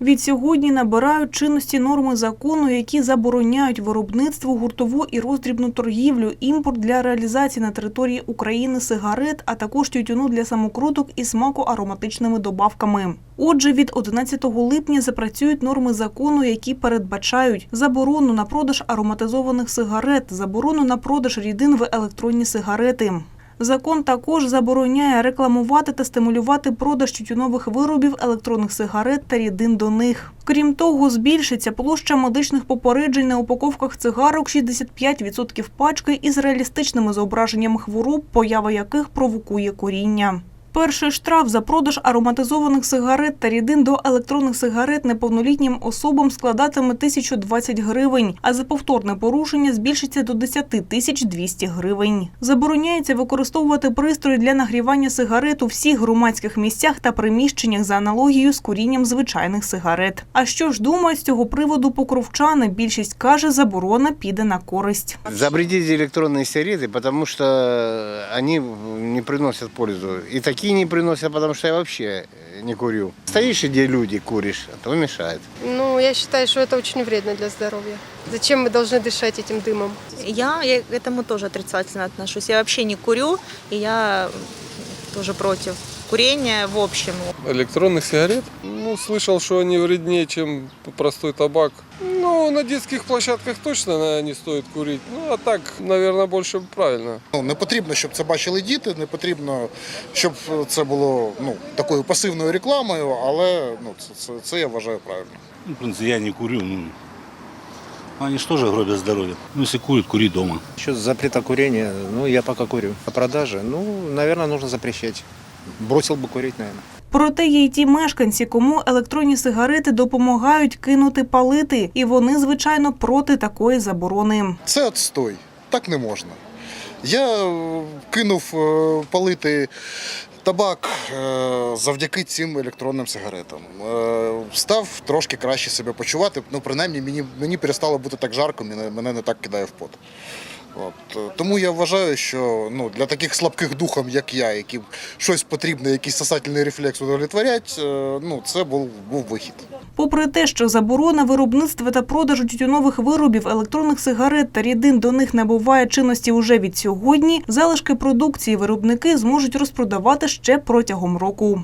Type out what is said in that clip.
Від сьогодні набирають чинності норми закону, які забороняють виробництво, гуртову і роздрібну торгівлю, імпорт для реалізації на території України сигарет, а також тютюну для самокруток і смаку ароматичними добавками. Отже, від 11 липня запрацюють норми закону, які передбачають заборону на продаж ароматизованих сигарет, заборону на продаж рідин в електронні сигарети. Закон також забороняє рекламувати та стимулювати продаж тютюнових виробів, електронних сигарет та рідин до них. Крім того, збільшиться площа медичних попереджень на упаковках цигарок 65% пачки із реалістичними зображеннями хвороб, поява яких провокує куріння. Перший штраф за продаж ароматизованих сигарет та рідин до електронних сигарет неповнолітнім особам складатиме 1020 гривень, а за повторне порушення збільшиться до 10 тисяч 200 гривень. Забороняється використовувати пристрої для нагрівання сигарет у всіх громадських місцях та приміщеннях за аналогією з курінням звичайних сигарет. А що ж думають з цього приводу покровчани? Більшість каже, заборона піде на користь. Запретить электронные сигареты, потому что они не приносят пользу. И такие не приносят, потому что я вообще не курю. Стоишь, где люди куришь, а то мешает. Ну, я считаю, что это очень вредно для здоровья. Зачем мы должны дышать этим дымом? Я, я к этому тоже отрицательно отношусь. Я вообще не курю, и я тоже против курения в общем. электронных сигарет. Ну, слышал, что они вреднее, чем простой табак. Ну, на детских площадках точно наверное, не стоит курить. Ну, а так, наверное, больше правильно. Ну, не потрібно, щоб це бачили діти, не потрібно, щоб це було ну, такою пасивною рекламою, але ну, це, це, це я вважаю правильно. Ну, в принципе, я не курю. Ну, они же тоже гробят здоровье. Ну, если курят, кури дома. Насчет запрета курения, ну, я пока курю. О продаже, ну, наверное, нужно запрещать. Бросил бы курить, наверное. Проте є й ті мешканці, кому електронні сигарети допомагають кинути палити, і вони, звичайно, проти такої заборони. Це отстой. Так не можна. Я е, кинув е, палити табак е, завдяки цим електронним сигаретам. Став трошки краще себе почувати. Ну, принаймні, мені, мені перестало бути так жарко, мене не так кидає в пот. От. Тому я вважаю, що ну, для таких слабких духом, як я, яким щось потрібно, якийсь сосательний рефлекс удовлетворять, е, ну, це був, був вихід. Попри те, що заборона виробництва та продажу тютюнових виробів, електронних сигарет та рідин до них набуває чинності уже від сьогодні, залишки продукції виробники зможуть розпродавати ще протягом року.